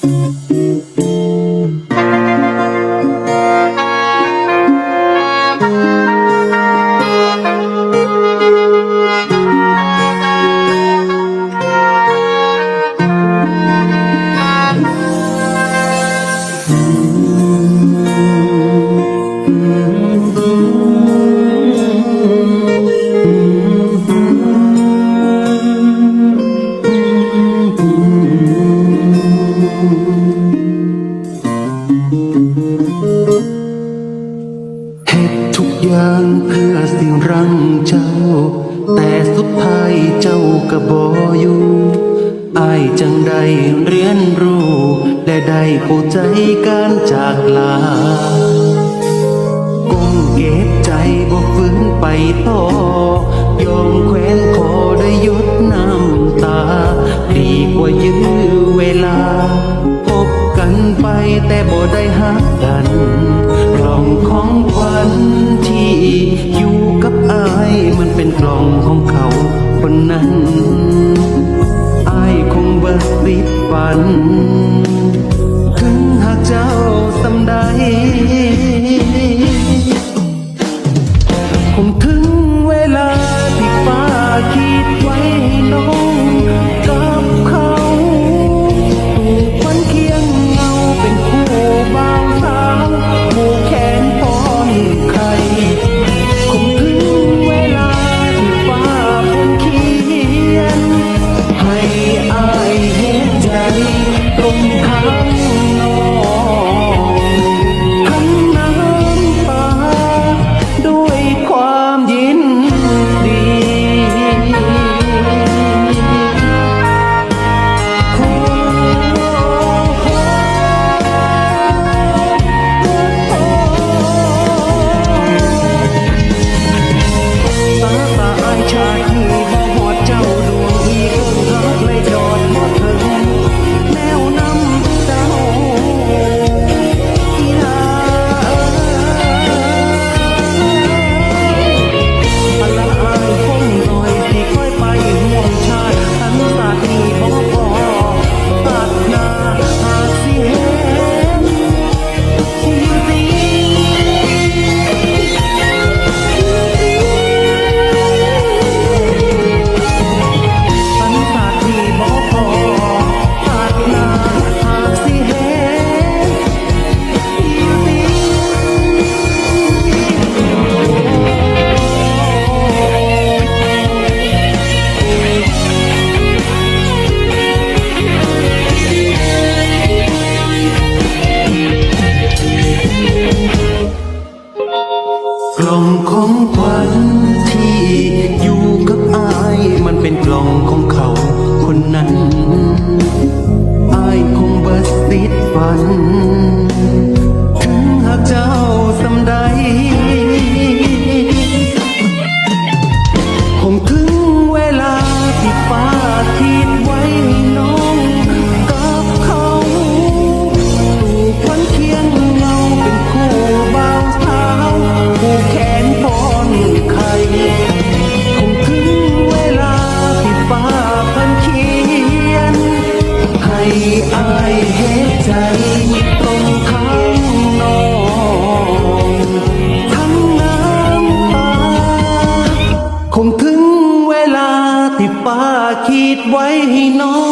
เห อย่างเพื่อสิ่งรังเจ้า แต่สุดท้ายเจ้าก็บออยู่อายจังได้เรียนรู้ และได้ผู้ใจการจากลาก้มเก็บใจบ่ฟื้นไปต่อยอมแขวนคอได้ยุดน้ำ ล่องของขวัญที่อยู่กับอาย มันเป็นกล่องของ อายเฮ็ดใจตรงข้น้องทั้งน้ำตาคงถึงเวลาที่ปาคิดไว้ให้น้อง